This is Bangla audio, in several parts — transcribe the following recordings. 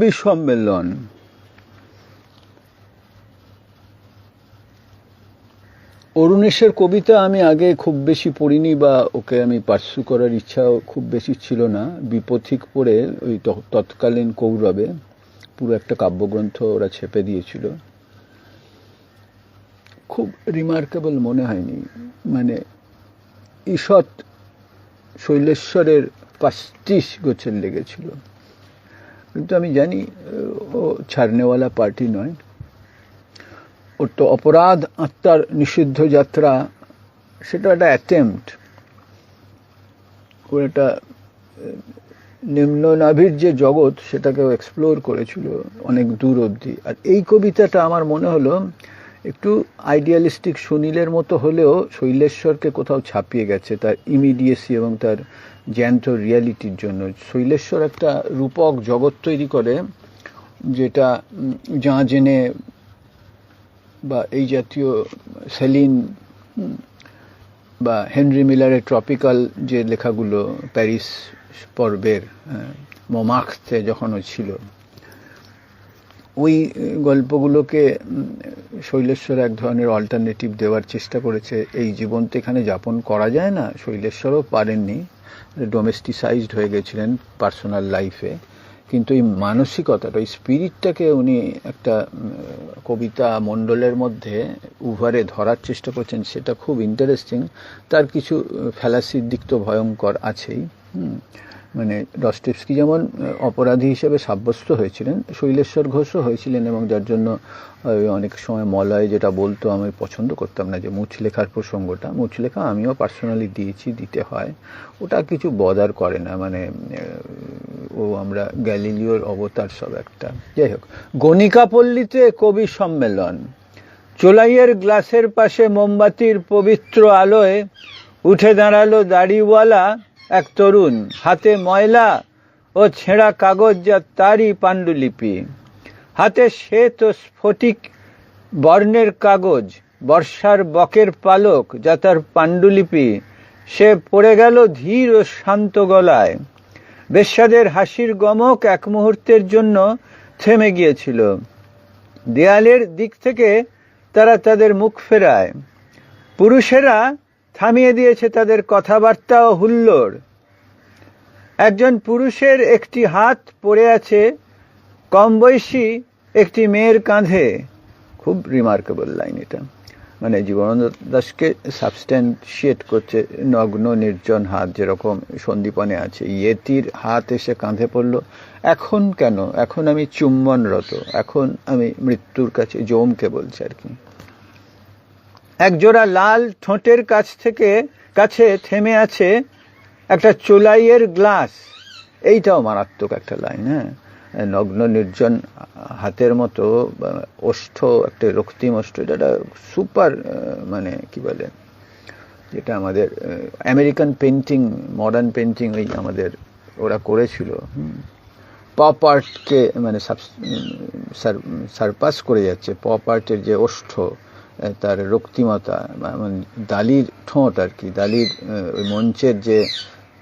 কবি সম্মেলন। অরুণেশের কবিতা আমি আগে খুব বেশি পড়িনি বা ওকে আমি পার্সু করার ইচ্ছাও খুব বেশি ছিল না। বিপথিক পড়ে ওই তৎকালীন কৌরবে পুরো একটা কাব্যগ্রন্থ ওরা ছেপে দিয়েছিল। খুব রিমার্কেবল মনে হয়নি। মানে ঈষৎ শৈলেশ্বরের পাস্তিস গোছের লেগেছিল। কিন্তু আমি জানি, ও ছাড়নেওয়ালা পার্টি নয়। ওর তো অপরাধ আত্মার নিষিদ্ধ যাত্রা, সেটা একটা অ্যাটেম্পট ওর একটা নিম্ন নাভির যে জগৎ, সেটাকেও এক্সপ্লোর করেছিল অনেক দূর অবধি। আর এই কবিতাটা আমার মনে হলো একটু আইডিয়ালিস্টিক সুনীলের মতো হলেও শৈলেশ্বরকে কোথাও ছাপিয়ে গেছে তার ইমিডিয়েসি এবং তার জ্যান্ত রিয়ালিটির জন্য। শৈলেশ্বর একটা রূপক জগৎ তৈরি করে যেটা যা জেনে বা এই জাতীয় সেলিন বা হেনরি মিলারের ট্রপিক্যাল যে লেখাগুলো প্যারিস পর্বের হ্যাঁ, মোমাখতে যখন ছিল। ওই গল্পগুলোকে শৈলেশ্বর এক ধরনের অল্টারনেটিভ দেওয়ার চেষ্টা করেছে। এই জীবন তো এখানে যাপন করা যায় না। শৈলেশ্বরও পারেননি। ডোমেস্টিসাইজড হয়ে গেছিলেন পার্সোনাল লাইফে কিন্তু এই মানসিকতাটা ওই স্পিরিটটাকে উনি একটা কবিতা মণ্ডলের মধ্যে উভারে ধরার চেষ্টা করছেন, সেটা খুব ইন্টারেস্টিং তার কিছু ফ্যালাসির দিক তো ভয়ঙ্কর আছেই। হুম। মানে ডস্টেভস্কি যেমন অপরাধী হিসেবে সাব্যস্ত হয়েছিলেন, শৈলেশ্বর ঘোষও হয়েছিলেন এবং যার জন্য অনেক সময় মলয় যেটা বলতো, আমি পছন্দ করতাম না যে মুছ লেখার প্রসঙ্গটা। মুছ লেখা আমিও পার্সোনালি দিয়েছি, দিতে হয়। ওটা কিছু বদার করে না মানে ও আমরা গ্যালিলিওর অবতার সব একটা। যাই হোক, গণিকাপল্লীতে কবি সম্মেলন। চোলাইয়ের গ্লাসের পাশে মোমবাতির পবিত্র আলোয় উঠে দাঁড়াল দাড়িওয়ালা এক তরুণ, হাতে ময়লা ও ছেঁড়া কাগজ যা তারই পাণ্ডুলিপি। হাতে শ্বেত ও স্ফটিক বর্ণের কাগজ, বর্ষার বকের পালক যা তার পাণ্ডুলিপি। সে পড়ে গেল ধীর ও শান্ত গলায়। বেশ্যাদের হাসির গমক এক মুহূর্তের জন্য থেমে গিয়েছিল। দেয়ালের দিক থেকে তারা তাদের মুখ ফেরায়। পুরুষেরা থামিয়ে দিয়েছে তাদের কথাবার্তা ও হুল্লোড়। একজন পুরুষের একটি হাত পড়ে আছে, কম বয়সী একটি মেয়ের কাঁধে। খুব রিমার্কেবল লাইন এটা। মানে জীবনানন্দ দাসকে সাবস্ট্যান্সিয়েট করছে নগ্ন, নির্জন হাত, যেরকম সন্দীপনে আছে। ইয়েতির হাত এসে কাঁধে পড়ল, এখন কেন? এখন আমি চুম্বনরত, এখন আমি মৃত্যুর কাছে জমকে বলছি আর কি। একজোড়া লাল ঠোঁটের কাছ থেকে কাছে থেমে আছে একটা চোলাইয়ের গ্লাস। এইটাও মারাত্মক একটা লাইন হ্যাঁ? নগ্ন নির্জন হাতের মতো ওষ্ঠ, একটা রক্তিম ওষ্ঠ। এটা সুপার মানে কি বলে, যেটা আমাদের আমেরিকান পেন্টিং মডার্ন পেন্টিং ওই আমাদের, ওরা করেছিল পপ আর্টকে মানে সারপাস করে যাচ্ছে, পপ আর্টের যে ওষ্ঠ। তার রক্তিমতা মানে দালির ঠোঁট আর কি, দালির ওই মঞ্চের যে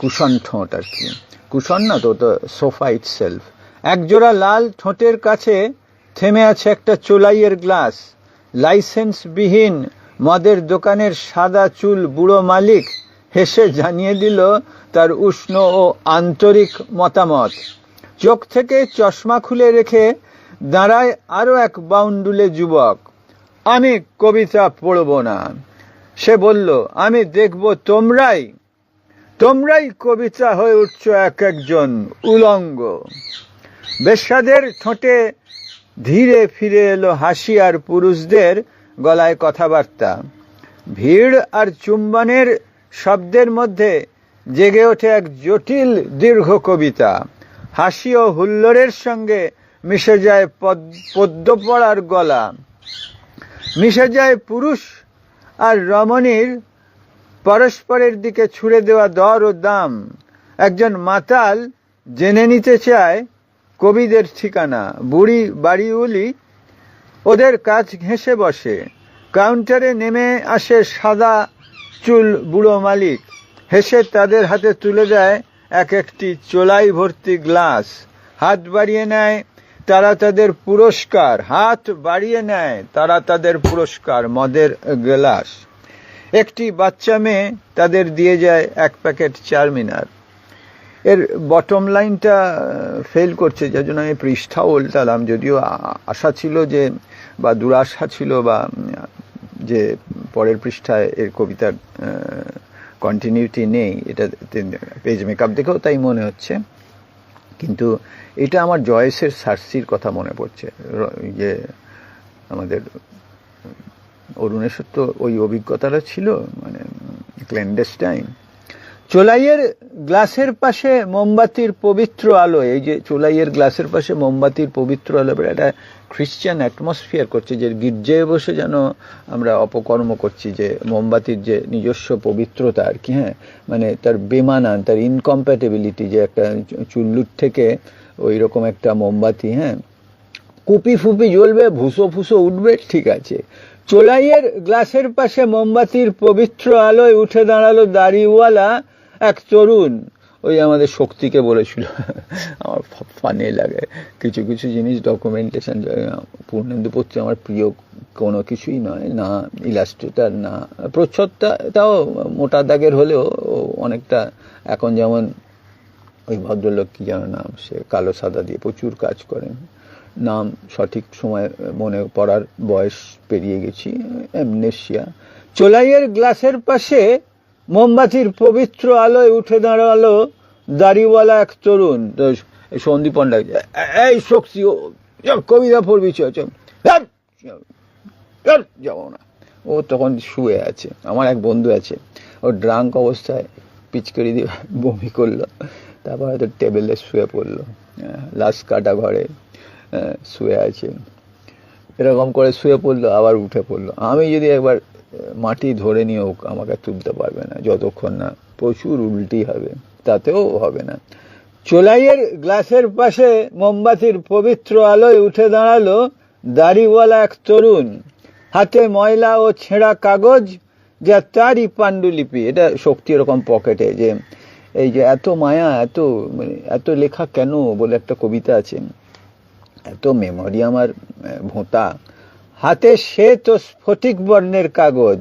কুশন ঠোঁট আর কি। কুশন না তো তো সোফা ইট সেলফ একজোড়া লাল ঠোঁটের কাছে থেমে আছে একটা চোলাইয়ের গ্লাস। লাইসেন্সবিহীন মদের দোকানের সাদা চুল বুড়ো মালিক হেসে জানিয়ে দিল তার উষ্ণ ও আন্তরিক মতামত। চোখ থেকে চশমা খুলে রেখে দাঁড়ায় আরও এক বাউন্ডুলে যুবক। আমি কবিতা পড়ব না। সে বলল, আমি দেখব তোমরাই। তোমরাই কবিতা হয়ে উঠছ এক একজন উলঙ্গ। বেশ্যাদের ঠোঁটে ধীরে ফিরে এলো হাসি আর পুরুষদের গলায় কথাবার্তা। ভিড় আর চুম্বনের শব্দের মধ্যে জেগে ওঠে এক জটিল দীর্ঘ কবিতা। হাসি ও হুল্লোড়ের সঙ্গে মিশে যায় পদ- পদ্য পড়ার গলা। মিশে যায় পুরুষ আর রমণীর পরস্পরের দিকে ছুড়ে দেওয়া দর ও দাম। একজন মাতাল জেনে নিতে চায় কবিদের ঠিকানা। বুড়ি বাড়িউলি ওদের কাজ ঘেঁষে বসে। কাউন্টারে নেমে আসে সাদা চুল বুড়ো মালিক। হেসে তাদের হাতে তুলে দেয় এক একটি চোলাই ভর্তি গ্লাস। হাত বাড়িয়ে নেয় তারা তাদের পুরস্কার, হাত বাড়িয়ে নেয়, তারা তাদের পুরস্কার, মদের গ্লাস। একটি বাচ্চা মেয়ে তাদের দিয়ে যায় এক প্যাকেট চারমিনার। এর বটম লাইনটা ফেল করছে, যার জন্য আমি পৃষ্ঠাও উল্টালাম, যদিও আশা ছিল যে, বা দুরাশা ছিল, বা, যে পরের পৃষ্ঠায় এর কবিতার কন্টিনিউটি নেই। এটা, পেজ মেকআপ দেখেও তাই মনে হচ্ছে। কিন্তু এটা আমার জয়েসের সার্সির কথা মনে পড়ছে। যে আমাদের অরুণেশ্বর তো ওই অভিজ্ঞতাটা ছিল মানে ক্ল্যান্ডেস্টাইন চোলাইয়ের গ্লাসের পাশে মোমবাতির পবিত্র আলো এই যে চোলাইয়ের গ্লাসের পাশে মোমবাতির পবিত্র আলো একটা খ্রিশ্চান অ্যাটমসফিয়ার করছে যে গির্জায় বসে যেন আমরা অপকর্ম করছি যে মোমবাতির যে নিজস্ব পবিত্রতা আর কি হ্যাঁ? মানে তার বেমানান তার ইনকম্প্যাটেবিলিটি যে একটা চুল্লুর থেকে ওই রকম একটা মোমবাতি হ্যাঁ? কুপি ফুপি জ্বলবে, ভুসো ফুসো উঠবে, ঠিক আছে। চোলাইয়ের গ্লাসের পাশে মোমবাতির পবিত্র আলোয় উঠে দাঁড়াল দাড়িওয়ালা এক তরুণ ওই আমাদের শক্তিকে বলেছিল। আমার ফানি লাগে। কিছু কিছু জিনিস ডকুমেন্টেশন পূর্ণেন্দু পত্র আমার প্রিয় কোনো কিছুই নয়। না ইলাস্ট্রেটার না প্রচ্ছদটা, তাও মোটা দাগের হলেও অনেকটা। এখন যেমন ওই ভদ্রলোক কি যেন নাম, সে কালো সাদা দিয়ে প্রচুর কাজ করেন। নাম সঠিক সময় মনে পড়ার বয়স পেরিয়ে গেছি এমনেশিয়া চোলাইয়ের গ্লাসের পাশে মোমবাতির পবিত্র আলোয় উঠে দাঁড়াল দাড়িওয়ালা এক তরুণ। ডাকছে "এ- এই শক্তি কবিতা পড়বি যাব না। ও তখন শুয়ে আছে। আমার এক বন্ধু আছে ও ড্রাঙ্ক অবস্থায় পিচকারি দিয়ে বমি করল তারপর হয়তো টেবিলে শুয়ে পড়ল লাস্ট কাটা ঘরে আহ, শুয়ে আছে। এরকম করে শুয়ে পড়ল আবার উঠে পড়ল। আমি যদি একবার মাটি ধরে নিয়েও আমাকে তুলতে পারবে না, যতক্ষণ না। প্রচুর উল্টি হবে, তাতেও হবে না। চোলাইয়ের গ্লাসের পাশে মোমবাতির পবিত্র আলোয় উঠে দাঁড়াল দাড়িওয়ালা এক তরুণ। হাতে ময়লা ও ছেঁড়া কাগজ, যা তারই পাণ্ডুলিপি। এটা শক্তি এরকম পকেটে যে, এই যে এত মায়া, এত মানে এত লেখা কেন বলে একটা কবিতা আছে। এত মেমোরি আমার ভোঁতা। হাতে শ্বেত ও স্ফটিক বর্ণের কাগজ,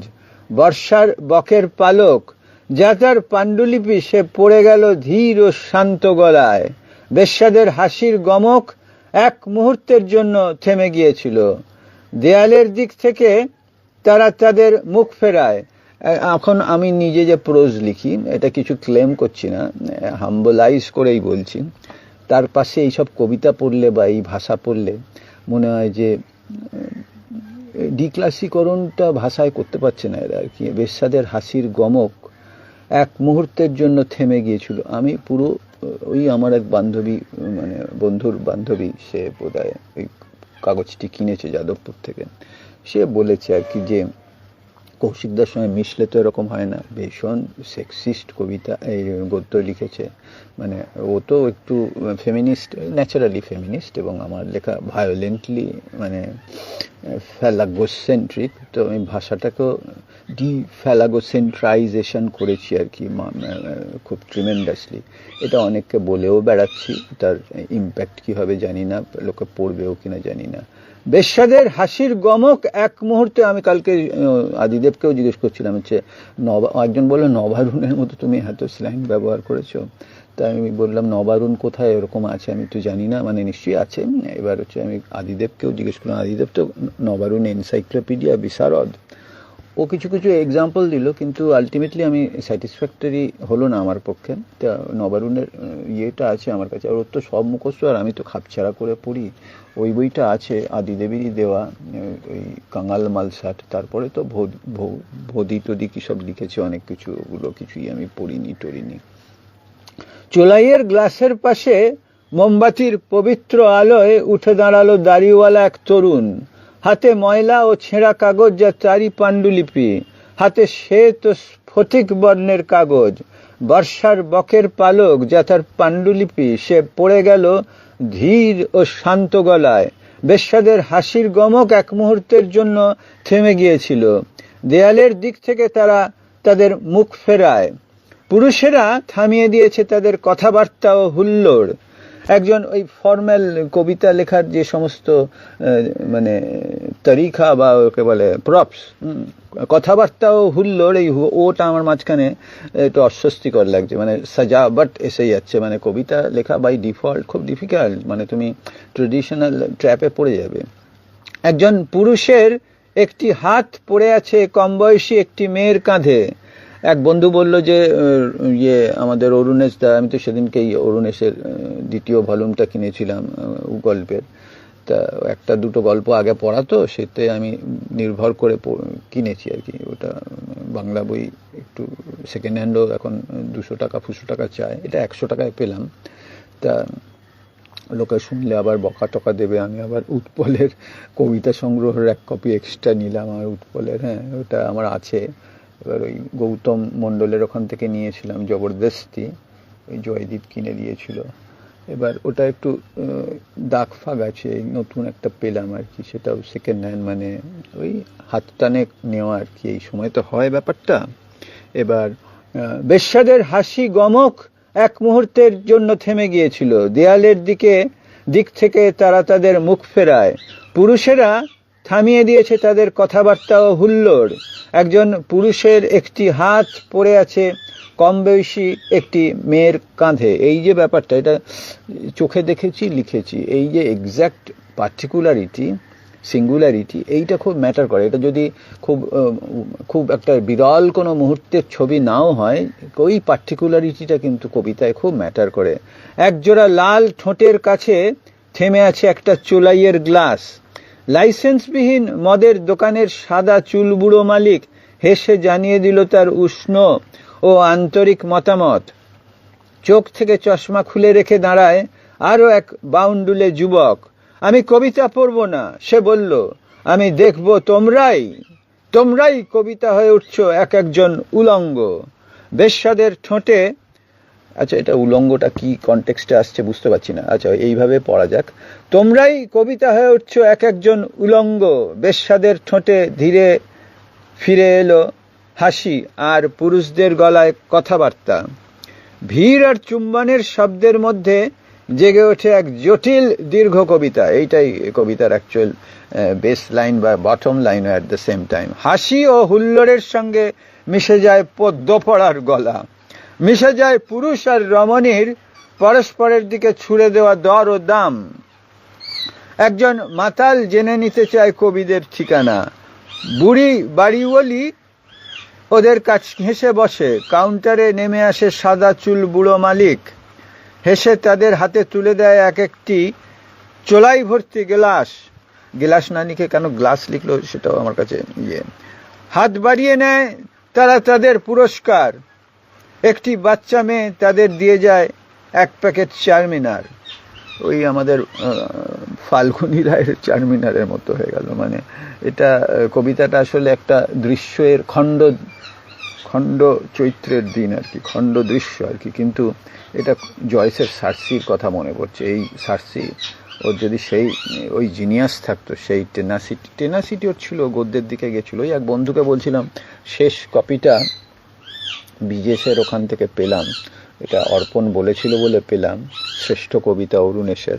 বর্ষার বকের পালক যা তার পাণ্ডুলিপি সে পড়ে গেল ধীর ও শান্ত গলায়। বেশ্যাদের হাসির গমক এক মুহূর্তের জন্য থেমে গিয়েছিল। দেয়ালের দিক থেকে তারা তাদের মুখ ফেরায়। এখন আমি নিজে যে প্রোজ লিখি, এটা কিছু ক্লেম করছি না, হাম্বলাইজ করেই বলছি। তার পাশে এইসব কবিতা পড়লে বা এই ভাষা পড়লে মনে হয় যে ডিক্লাসীকরণটা ভাষায় করতে পারছে না এরা আর কি। বেশ্যাদের হাসির গমক এক মুহূর্তের জন্য থেমে গিয়েছিল। আমি পুরো, ওই আমার এক বান্ধবী মানে বন্ধুর বান্ধবী, সে বোধহয় ওই কাগজটি কিনেছে যাদবপুর থেকে। সে বলেছে আর কি যে কৌশিকদার সঙ্গে মিশলে তো এরকম হয় না। ভীষণ সেক্সিস্ট কবিতা এই গদ্য লিখেছে। মানে ও তো একটু ফেমিনিস্ট ন্যাচারালি ফেমিনিস্ট এবং আমার লেখা ভায়োলেন্টলি মানে ফ্যালাগোসেন্ট্রিক তো আমি ভাষাটাকেও ডি ফ্যালাগোসেন্ট্রাইজেশন করেছি আর কি খুব ট্রিমেন্ডাসলি এটা অনেককে বলেও বেড়াচ্ছি, তার ইম্প্যাক্ট কি হবে জানি না, লোকে পড়বেও কিনা জানি না। বেশ্যাদের হাসির গমক এক মুহূর্তে আমি কালকে আদিদেবকেও জিজ্ঞেস করছিলাম হচ্ছে নবা একজন বলল নবারুণের মতো তুমি এত স্ল্যাং ব্যবহার করেছ। তাই আমি বললাম, নবারুণ কোথায়? এরকম আছে, আমি তো জানি না। মানে নিশ্চয়ই আছে। এবার হচ্ছে আমি আদিদেবকেও জিজ্ঞেস করলাম, আদিদেব তো নবারুণ এনসাইক্লোপিডিয়া বিশারদ। ও কিছু কিছু এক্সাম্পল দিল, কিন্তু আলটিমেটলি আমি স্যাটিসফ্যাক্টরি হলো না আমার পক্ষে। তা নবারুণের, ইয়েটা আছে আমার কাছে। আর ওর তো সব মুখস্থ, আর আমি তো খাপছাড়া করে পড়ি। ওই বইটা আছে আদিদেবীরই দেওয়া, ওই কাঙাল মালসাট। তারপরে তো ভোদ- টদি কি সব লিখেছে অনেক কিছু, ওগুলো কিছুই আমি পড়িনি টড়িনি চোলাইয়ের গ্লাসের পাশে মোমবাতির পবিত্র আলোয় উঠে দাঁড়াল দাড়িওয়ালা এক তরুণ। হাতে ময়লা ও ছেঁড়া কাগজ যা চারি পাণ্ডুলিপি। হাতে শ্বেত স্ফটিক বর্ণের কাগজ। বর্ষার বকের পালক যা তার পাণ্ডুলিপি। সে পড়ে গেল ধীর ও শান্ত গলায়। বেশ্যাদের হাসির গমক এক মুহূর্তের জন্য থেমে গিয়েছিল। দেয়ালের দিক থেকে তারা তাদের মুখ ফেরায়। পুরুষেরা থামিয়ে দিয়েছে তাদের কথাবার্তা ও হুল্লোড়। একজন ওই ফর্মাল কবিতা লেখার যে সমস্ত মানে তরিকা বা ওকে বলে প্রপস কথাবার্তাও হুল্লোড়, এই ওটা আমার মাঝখানে একটু অস্বস্তিকর লাগছে। মানে সাজা বাট এসে যাচ্ছে মানে কবিতা লেখা বাই ডিফল্ট খুব ডিফিকাল্ট মানে তুমি ট্রেডিশনাল ট্র্যাপে পড়ে যাবে। একজন পুরুষের একটি হাত পড়ে আছে, কম বয়সী একটি মেয়ের কাঁধে। এক বন্ধু বলল যে ইয়ে আমাদের অরুণেশ দা, আমি তো সেদিনকে অরুণেশের দ্বিতীয় ভলিউমটা কিনেছিলাম গল্পের তা একটা দুটো গল্প আগে পড়া তো সেতে আমি নির্ভর করে কিনেছি আর কি। ওটা বাংলা বই একটু সেকেন্ড হ্যান্ডও এখন দুশো টাকা ফুশো টাকা চায়। এটা একশো টাকায় পেলাম। তা লোকে শুনলে আবার বকা টকা দেবে, আমি আবার উৎপলের কবিতা সংগ্রহের এক কপি এক্সট্রা নিলাম, আমার উৎপলের হ্যাঁ ওটা আমার আছে। এবার ওই গৌতম মণ্ডলের ওখান থেকে নিয়েছিলাম জবরদস্তি, ওই জয়দীপ কিনে দিয়েছিল। এবার ওটা একটু দাগ ফাগ আছে নতুন একটা পেলাম আর কি, সেটাও সেকেন্ড হ্যান্ড মানে ওই হাত টানে নেওয়া আর কি, এই সময় তো হয় ব্যাপারটা। এবার বেশ্যাদের হাসি গমক এক মুহূর্তের জন্য থেমে গিয়েছিল। দেয়ালের দিকে, দিক থেকে তারা তাদের মুখ ফেরায়। পুরুষেরা থামিয়ে দিয়েছে তাদের কথাবার্তা ও হুল্লোড়। একজন পুরুষের একটি হাত পড়ে আছে, কম একটি মেয়ের কাঁধে। এই যে ব্যাপারটা, এটা চোখে দেখেছি, লিখেছি। এই যে এক্স্যাক্ট পার্টিকুলারিটি সিঙ্গুলারিটি এইটা খুব ম্যাটার করে। এটা যদি খুব খুব একটা বিরল কোনো মুহূর্তের ছবি নাও হয়, ওই পার্টিকুলারিটিটা কিন্তু কবিতায় খুব ম্যাটার করে। একজোড়া লাল ঠোঁটের কাছে থেমে আছে একটা চোলাইয়ের গ্লাস। লাইসেন্সবিহীন মদের দোকানের সাদা চুল বুড়ো মালিক হেসে জানিয়ে দিল তার উষ্ণ ও আন্তরিক মতামত। চোখ থেকে চশমা খুলে রেখে দাঁড়ায় আরও এক বাউন্ডুলে যুবক। আমি কবিতা পড়ব না, সে বলল, আমি দেখব তোমরাই। তোমরাই কবিতা হয়ে উঠছ এক একজন উলঙ্গ। বেশ্যাদের ঠোঁটে আচ্ছা এটা উলঙ্গটা কি কনটেক্সটে আসছে বুঝতে পারছি না। আচ্ছা এইভাবে পড়া যাক। তোমরাই কবিতা হয়ে উঠছো এক একজন উলঙ্গ। বেশ্যাদের ঠোঁটে ধীরে ফিরে এলো হাসি আর পুরুষদের গলায় কথাবার্তা। ভিড় আর চুম্বনের শব্দের মধ্যে জেগে ওঠে এক জটিল দীর্ঘ কবিতা। এইটাই কবিতার অ্যাকচুয়াল বেস লাইন বা bottom line at the same time হাসি ও হুল্লোড়ের সঙ্গে মিশে যায় পদ্ম পড়ার গলা। মিশে যায় পুরুষ আর রমণীর পরস্পরের দিকে ছুড়ে দেওয়া দর ও দাম। একজন মাতাল জেনে নিতে চায় কবিদের ঠিকানা। বুড়ি বাড়িওয়ালি ওদের কাছ হেসে বসে। কাউন্টারে নেমে আসে সাদা চুল বুড়ো মালিক। হেসে তাদের হাতে তুলে দেয় এক একটি চোলাই ভর্তি গ্লাস। গ্লাস না লিখে কেন গ্লাস লিখলো সেটাও আমার কাছে ইয়ে। হাত বাড়িয়ে নেয় তারা তাদের পুরস্কার। একটি বাচ্চা মেয়ে তাদের দিয়ে যায় এক প্যাকেট চারমিনার। ওই আমাদের ফাল্গুনি রায়ের চারমিনারের মতো হয়ে গেল। মানে এটা কবিতাটা আসলে একটা দৃশ্যের খণ্ড খণ্ড চৈত্রের দিন আর কি, খণ্ড দৃশ্য আর কি। কিন্তু এটা জয়সের সার্সির কথা মনে পড়ছে। এই সার্সি ওর যদি সেই, ওই জিনিয়াস থাকতো, সেই টেনাসিটি টেনাসিটি ওর ছিল, গদ্যের দিকে গেছিল। ওই এক বন্ধুকে বলছিলাম, শেষ কপিটা বিজেশের ওখান থেকে পেলাম। এটা অর্পণ বলেছিল বলে পেলাম, শ্রেষ্ঠ কবিতা অরুণেশের।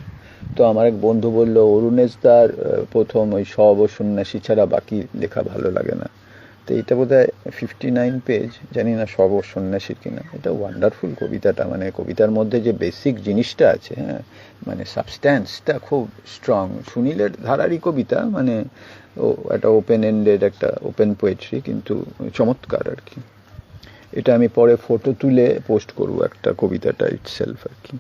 তো আমার এক বন্ধু বলল, অরুণেশ দার প্রথম ওই সব সন্ন্যাসী ছাড়া বাকি লেখা ভালো লাগে না। তো এটা বোধ হয় ফিফটি নাইন পেজ জানি না সব সন্ন্যাসীর কিনা। এটা ওয়ান্ডারফুল কবিতাটা মানে কবিতার মধ্যে যে বেসিক জিনিসটা আছে হ্যাঁ মানে সাবস্ট্যান্সটা খুব স্ট্রং সুনীলের ধারারই কবিতা মানে ও একটা ওপেন এন্ডেড একটা ওপেন পোয়েট্রি কিন্তু চমৎকার আর কি। এটা আমি পরে ফটো তুলে পোস্ট করব একটা কবিতাটা ইটসেলফ আর কি।